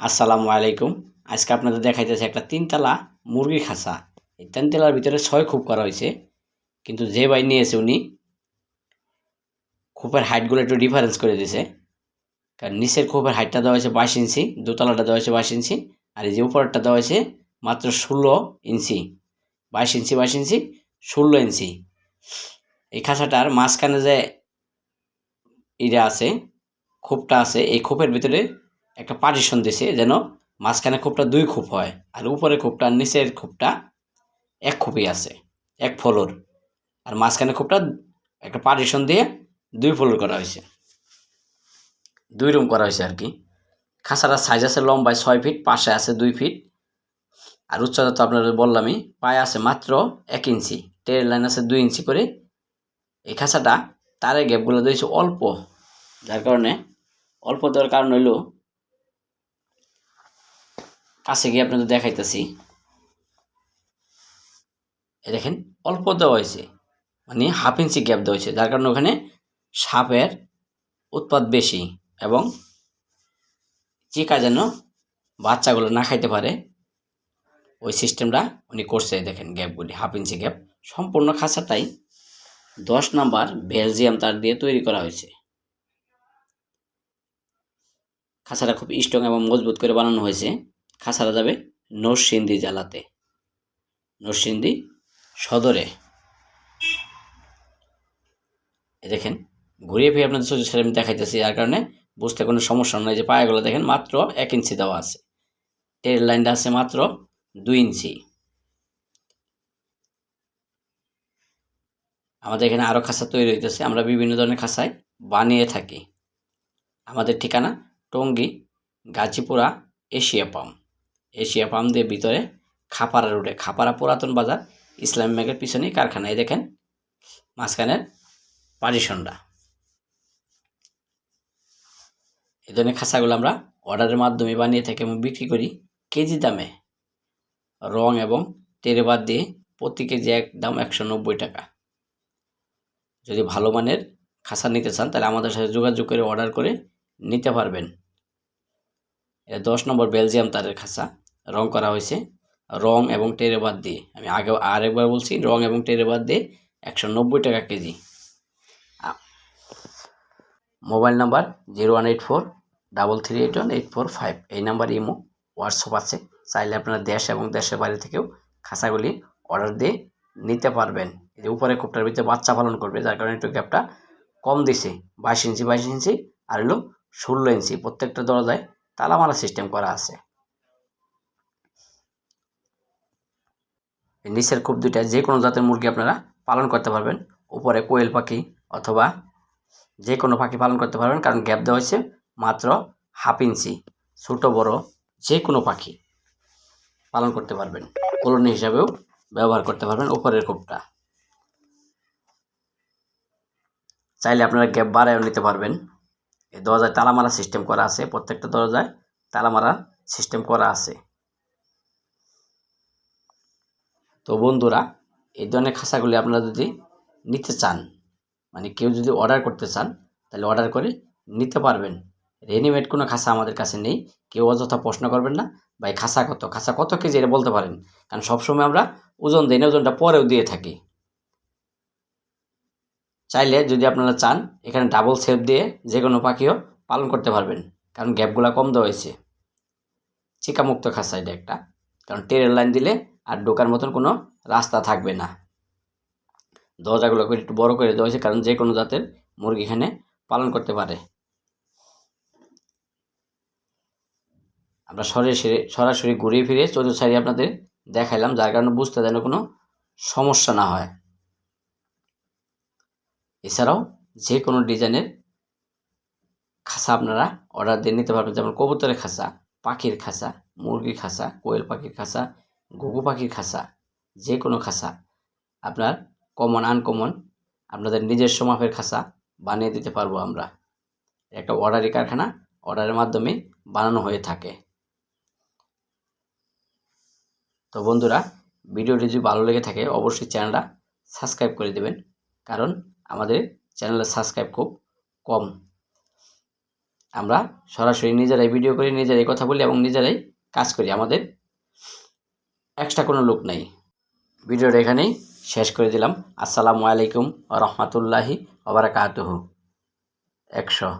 আসসালামু আলাইকুম। আজকে আপনাদের দেখাইতেছে একটা তিনতলা মুরগি খাঁচা এই তিনতলার ভিতরে ছয় খুব করা হয়েছে কিন্তু যে ভাই নিয়েছে উনি খোপের হাইটগুলো একটু ডিফারেন্স করে দিয়েছে কারণ নিচের খোপের হাইটটা দেওয়া হয়েছে বাইশ ইঞ্চি, দোতলাটা দেওয়া হয়েছে বাইশ ইঞ্চি, আর এই যে উপরেরটা দেওয়া হয়েছে মাত্র ষোলো ইঞ্চি। বাইশ ইঞ্চি বাইশ ইঞ্চি, ষোলো ইঞ্চি। এই খাঁচাটার মাঝখানে যে ইটা আছে, খোপটা আছে, এই খোপের ভিতরে একটা পার্টিশন দিছে যেন মাঝখানে খোপটা দুই খোপ হয় আর উপরে খোপটা নিচের খোপটা এক খোপই আছে, এক ফ্লোর। আর মাঝখানে খোপটা একটা পার্টিশন দিয়ে দুই ফ্লোর করা হয়েছে। দুই রুম করা হয়েছে আর কি। খাঁচাটার সাইজ আছে লম্বায় ছয় ফিট পাশে আছে দুই ফিট আর উচ্চতা তো আপনাদের বললামই, পায়ে আছে মাত্র এক ইঞ্চি। টের লাইন আছে দুই ইঞ্চি করে। এই খাঁচাটা তারে গ্যাপগুলো দিয়েছে অল্প, যার কারণে, অল্প দেওয়ার কারণ হইল কাছে গিয়ে আপনাদের দেখাইতেছি। দেখেন, অল্প দেওয়া হয়েছে। মানে হাফ ইঞ্চি গ্যাপ দেওয়া হয়েছে। যার কারণে ওখানে সাপের উৎপাদ বেশি এবং চিকা যেন বাচ্চাগুলো না খাইতে পারে, ওই সিস্টেমটা উনি করছে। দেখেন গ্যাপগুলি হাফ ইঞ্চি গ্যাপ সম্পূর্ণ খাঁচাটাই দশ নাম্বার বেলজিয়াম তার দিয়ে তৈরি করা হয়েছে। খাঁচাটা খুব স্ট্রং এবং মজবুত করে বানানো হয়েছে। খাঁচারা যাবে? নরসিংদী জেলাতে। নরসিংদী সদরে। দেখেন, ঘুরিয়ে ফিরে আপনাদের সোজা আমি দেখাইতেছি, যার কারণে বুঝতে কোনো সমস্যা নয় যে পায়েগুলো দেখেন মাত্র এক ইঞ্চি দেওয়া আছে। টের লাইনটা আছে মাত্র দুই ইঞ্চি। আমাদের এখানে আরও খাসা তৈরি হইতেছে, আমরা বিভিন্ন ধরনের খাসায় বানিয়ে থাকি। আমাদের ঠিকানা Tongi, Gazipura, Asia pump Asia pump দিয়ে ভিতরে খাপাড়া রোডে খাপাড়া পুরাতন বাজার, ইসলামী ব্যাংকের পিছনেই কারখানা। এই দেখেন, মাঝখানের পারিশনটা এই ধরনের খাঁচাগুলো আমরা অর্ডারের মাধ্যমে বানিয়ে থাকি এবং বিক্রি করি। কেজি দামে। রং এবং বাদ দিয়ে প্রতি কেজি এক দাম একশো নব্বই টাকা। যদি ভালো মানের খাঁচা নিতে চান, তাহলে আমাদের সাথে যোগাযোগ করে অর্ডার করে নিতে পারবেন। এটা দশ নম্বর বেলজিয়াম তারের খাঁচা। রং করা হয়েছে। রং এবং টেরে বাদ দিয়ে। আমি আগে আরেকবার বলছি, রং এবং টেরে বাদ দিয়ে একশো নব্বই টাকা KG. Mobile number zero one eight four double three eight one eight four five. এই নাম্বার ইমো, হোয়াটসঅ্যাপ আছে। চাইলে আপনারা দেশ এবং দেশের বাইরে থেকেও খাঁচাগুলি অর্ডার দিয়ে নিতে পারবেন। এই যে উপরে কোপটার ভিতরে বাচ্চা পালন করবে, যার কারণে একটু গ্যাপটা কম দিছে। বাইশ ইঞ্চি বাইশ ইঞ্চি, আর হলো ষোলো ইঞ্চি। প্রত্যেকটা দরজায় তালা মারা সিস্টেম করা আছে। নিচের কূপ দুইটা, যে কোনো জাতের মুরগি আপনারা পালন করতে পারবেন। উপরে কোয়েল পাখি অথবা যে কোনো পাখি পালন করতে পারবেন, কারণ গ্যাপ দেওয়া হয়েছে মাত্র হাফ ইঞ্চি, ছোটো, বড় যে কোনো পাখি পালন করতে পারবেন। কলোনি হিসাবেও ব্যবহার করতে পারবেন উপরের কোপটা। চাইলে আপনারা গ্যাপ বাড়ায়ও নিতে পারবেন। এই দরজায় তালা মারা সিস্টেম করা আছে, প্রত্যেকটা দরজায় তালা মারা সিস্টেম করা আছে। তো বন্ধুরা, এই ধরনের খাঁচাগুলি আপনারা যদি নিতে চান মানে কেউ যদি অর্ডার করতে চান, তাহলে অর্ডার করে নিতে পারবেন। রেডিমেড কোনো খাসা আমাদের কাছে নেই, কেউ অযথা প্রশ্ন করবেন না, ভাই খাঁচা কত? খাসা কত কেজি এটা বলতে পারেন। কারণ সবসময় আমরা ওজন দিই না, ওজনটা পরেও দিয়ে থাকি। চাইলে যদি আপনারা চান, এখানে ডাবল সেপ দিয়ে যে কোনো পাখিও পালন করতে পারবেন, কারণ গ্যাপগুলো কম দেওয়া হয়েছে। চিকামুক্ত খাসা এটা একটা, কারণ ট্রেনের লাইন দিলে আর ঢোকার মতন কোনো রাস্তা থাকবে না। দরজাগুলো একটু বড় করে দেওয়া হয়েছে, কারণ যে কোনো জাতের মুরগি এখানে পালন করতে পারে। আমরা সরাসরি সরাসরি ঘুরিয়ে ফিরে চতুর্থ সারি আপনাদের দেখাইলাম, যার কারণে বুঝতে যেন কোনো সমস্যা না হয়। এছাড়াও যে কোনো ডিজাইনের খাঁচা আপনারা অর্ডার দিয়ে নিতে পারবেন, যেমন কবুতরের খাঁচা পাখির খাঁচা মুরগির খাঁচা কোয়েল পাখির খাঁচা ঘুঘু পাখির খাঁচা যে কোনো খাঁচা আপনার কমন আনকমন আপনাদের নিজস্ব মাপের খাঁচা বানিয়ে দিতে পারব আমরা। একটা অর্ডারি কারখানা অর্ডারের মাধ্যমে বানানো হয়ে থাকে। তো বন্ধুরা, ভিডিওটি যদি ভালো লেগে থাকে, অবশ্যই চ্যানেলটা সাবস্ক্রাইব করে দেবেন, কারণ আমাদের চ্যানেলের সাবস্ক্রাইব খুব কম। আমরা সরাসরি নিজেরাই ভিডিও করি, নিজেরাই কথা বলি এবং নিজেরাই কাজ করি। আমাদের এক্সট্রা কোনো লোক নেই। ভিডিওটা এখানেই শেষ করে দিলাম। আসসালামু আলাইকুম রহমতুল্লাহি ওবরাকাতহ একশো।